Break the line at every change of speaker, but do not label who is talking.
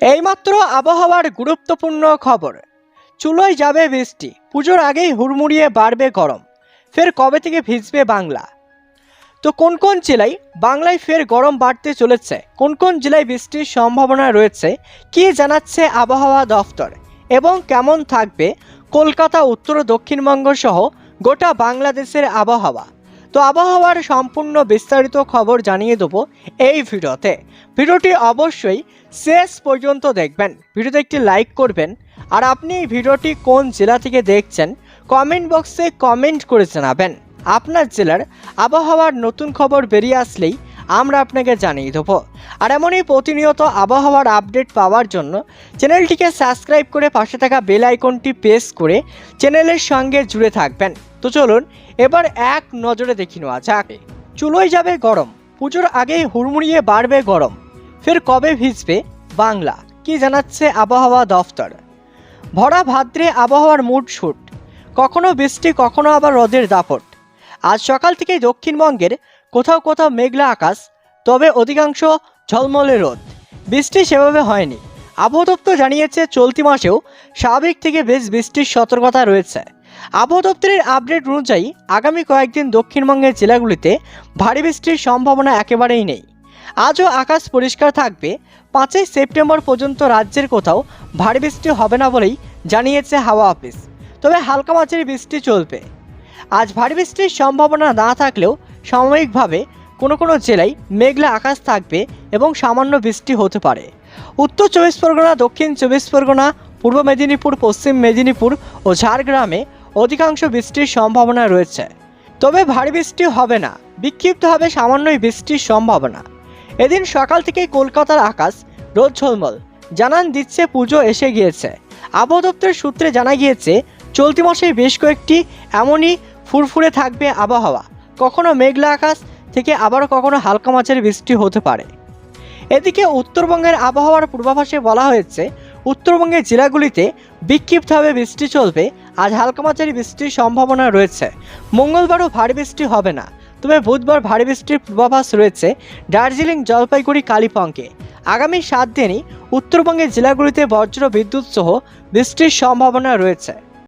এইমাত্র আবহাওয়ার গুরুত্বপূর্ণ খবর। চুলোয় যাবে বৃষ্টি, পুজোর আগেই হুড়মুড়িয়ে বাড়বে গরম। ফের কবে থেকে ভিজবে বাংলা? তো কোন কোন জেলায় বাংলায় ফের গরম বাড়তে চলেছে? কোন কোন জেলায় বৃষ্টির সম্ভাবনা রয়েছে? কি জানাচ্ছে আবহাওয়া দফতর? এবং কেমন থাকবে? কলকাতা, উত্তর, দক্ষিণবঙ্গ সহ গোটা বাংলাদেশের আবহাওয়া। তো আবহাওয়ার সম্পূর্ণ বিস্তারিত খবর জানিয়ে দেবো এই ভিডিওতে। ভিডিওটি অবশ্যই শেষ পর্যন্ত দেখবেন। ভিডিওতে একটি লাইক করবেন। আর আপনি এই ভিডিওটি কোন জেলা থেকে দেখছেন কমেন্ট বক্সে কমেন্ট করে জানাবেন। আপনার জেলার আবহাওয়ার নতুন খবর বেরিয়ে আসলেই আমরা আপনাকে জানিয়ে দেবো। আর এমনই প্রতিনিয়ত আবহাওয়ার আপডেট পাওয়ার জন্য চ্যানেলটিকে সাবস্ক্রাইব করে পাশে থাকা বেল আইকনটি প্রেস করে চ্যানেলের সঙ্গে জুড়ে থাকবেন। তো চলুন, এবার এক নজরে দেখি নেওয়া যাক। চুলোয় যাবে গরম, পুজোর আগেই হুড়মুড়িয়ে বাড়বে গরম। ফের কবে ভিজবে বাংলা? কি জানাচ্ছে আবহাওয়া দফতর? ভরা ভাদ্রে আবহাওয়ার মুড শুট। কখনো বৃষ্টি, কখনো আবার রোদের দাপট। আজ সকাল থেকেই দক্ষিণবঙ্গের কোথাও কোথাও মেঘলা আকাশ, তবে অধিকাংশ ঝলমলে রোদ। বৃষ্টি সেভাবে হয়নি। আবহাওয়া দপ্তর জানিয়েছে, চলতি মাসেও স্বাভাবিক থেকে বেশ বৃষ্টির সতর্কতা রয়েছে। আবহাওয়া দপ্তরের আপডেট অনুযায়ী আগামী কয়েকদিন দক্ষিণবঙ্গের জেলাগুলিতে ভারী বৃষ্টির সম্ভাবনা একেবারেই নেই। আজও আকাশ পরিষ্কার থাকবে। পাঁচই সেপ্টেম্বর পর্যন্ত রাজ্যের কোথাও ভারী বৃষ্টি হবে না বলেই জানিয়েছে হাওয়া অফিস। তবে হালকা মাঝারি বৃষ্টি চলবে। আজ ভারী বৃষ্টির সম্ভাবনা না থাকলেও সাময়িকভাবে কোনো কোনো জেলায় মেঘলা আকাশ থাকবে এবং সামান্য বৃষ্টি হতে পারে। উত্তর চব্বিশ পরগনা, দক্ষিণ চব্বিশ পরগনা, পূর্ব মেদিনীপুর, পশ্চিম মেদিনীপুর ও ঝাড়গ্রামে অধিকাংশ বৃষ্টির সম্ভাবনা রয়েছে। তবে ভারী বৃষ্টি হবে না, বিক্ষিপ্তভাবে সামান্যই বৃষ্টির সম্ভাবনা। এদিন সকাল থেকে কলকাতার আকাশ রোদ ঝলমল, জানান দিচ্ছে পুজো এসে গিয়েছে। আবহাওয়া দপ্তরের সূত্রে জানা গিয়েছে, চলতি মাসে বেশ কয়েকটি এমনই ফুরফুরে থাকবে আবহাওয়া। কখনো মেঘলা আকাশ থেকে আবারও কখনো হালকা মাছের বৃষ্টি হতে পারে। এদিকে উত্তরবঙ্গের আবহাওয়ার পূর্বাভাসে বলা হয়েছে উত্তরবঙ্গের জেলাগুলিতে বিক্ষিপ্তভাবে বৃষ্টি চলবে। আজ হালকা মাঝারি বৃষ্টির সম্ভাবনা রয়েছে। মঙ্গলবারও ভারী বৃষ্টি হবে না। তবে বুধবার ভারী বৃষ্টির পূর্বাভাস রয়েছে দার্জিলিং, জলপাইগুড়ি, কালিম্পংয়ে। আগামী সাত দিনই উত্তরবঙ্গের জেলাগুলিতে বজ্র বিদ্যুৎ সহ বৃষ্টির সম্ভাবনা রয়েছে।